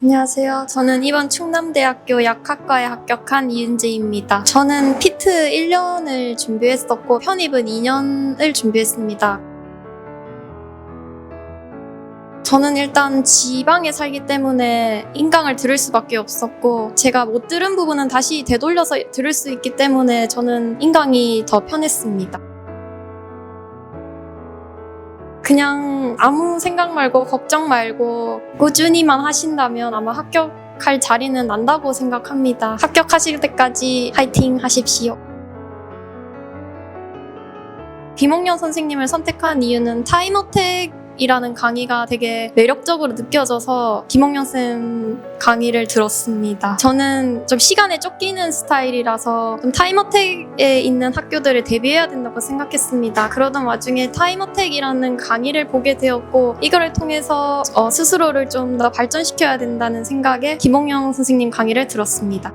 안녕하세요. 저는 이번 충남대학교 약학과에 합격한 이은재입니다. 저는 피트 1년을 준비했었고 편입은 2년을 준비했습니다. 저는 일단 지방에 살기 때문에 인강을 들을 수밖에 없었고 제가 못 들은 부분은 다시 되돌려서 들을 수 있기 때문에 저는 인강이 더 편했습니다. 그냥 아무 생각 말고 걱정 말고 꾸준히만 하신다면 아마 합격할 자리는 난다고 생각합니다. 합격하실 때까지 파이팅 하십시오. 김홍년 선생님을 선택한 이유는 타임어택 이라는 강의가 되게 매력적으로 느껴져서 김홍년 쌤 강의를 들었습니다. 저는 좀 시간에 쫓기는 스타일이라서 좀 타임어택에 있는 학교들을 대비해야 된다고 생각했습니다. 그러던 와중에 타임어택이라는 강의를 보게 되었고 이거를 통해서 어, 스스로를 좀 더 발전시켜야 된다는 생각에 김홍영 선생님 강의를 들었습니다.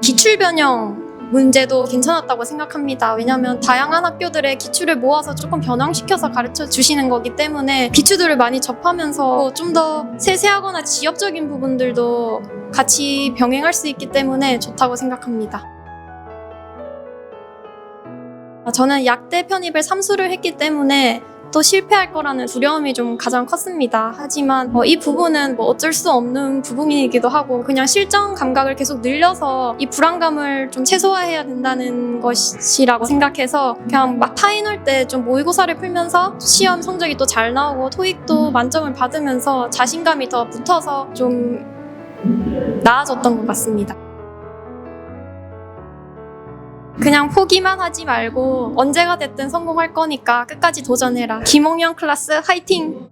기출 변형 문제도 괜찮았다고 생각합니다. 왜냐하면 다양한 학교들의 기출을 모아서 조금 변형시켜서 가르쳐 주시는 거기 때문에 기출들을 많이 접하면서 좀 더 세세하거나 지엽적인 부분들도 같이 병행할 수 있기 때문에 좋다고 생각합니다. 아, 저는 약대 편입을 삼수를 했기 때문에 또 실패할 거라는 두려움이 좀 가장 컸습니다. 하지만 뭐 이 부분은 뭐 어쩔 수 없는 부분이기도 하고 그냥 실전 감각을 계속 늘려서 이 불안감을 좀 최소화해야 된다는 것이라고 생각해서 그냥 막 파이널 때 좀 모의고사를 풀면서 시험 성적이 또 잘 나오고 토익도 만점을 받으면서 자신감이 더 붙어서 좀 나아졌던 것 같습니다. 그냥 포기만 하지 말고 언제가 됐든 성공할 거니까 끝까지 도전해라. 김홍영 클래스 화이팅!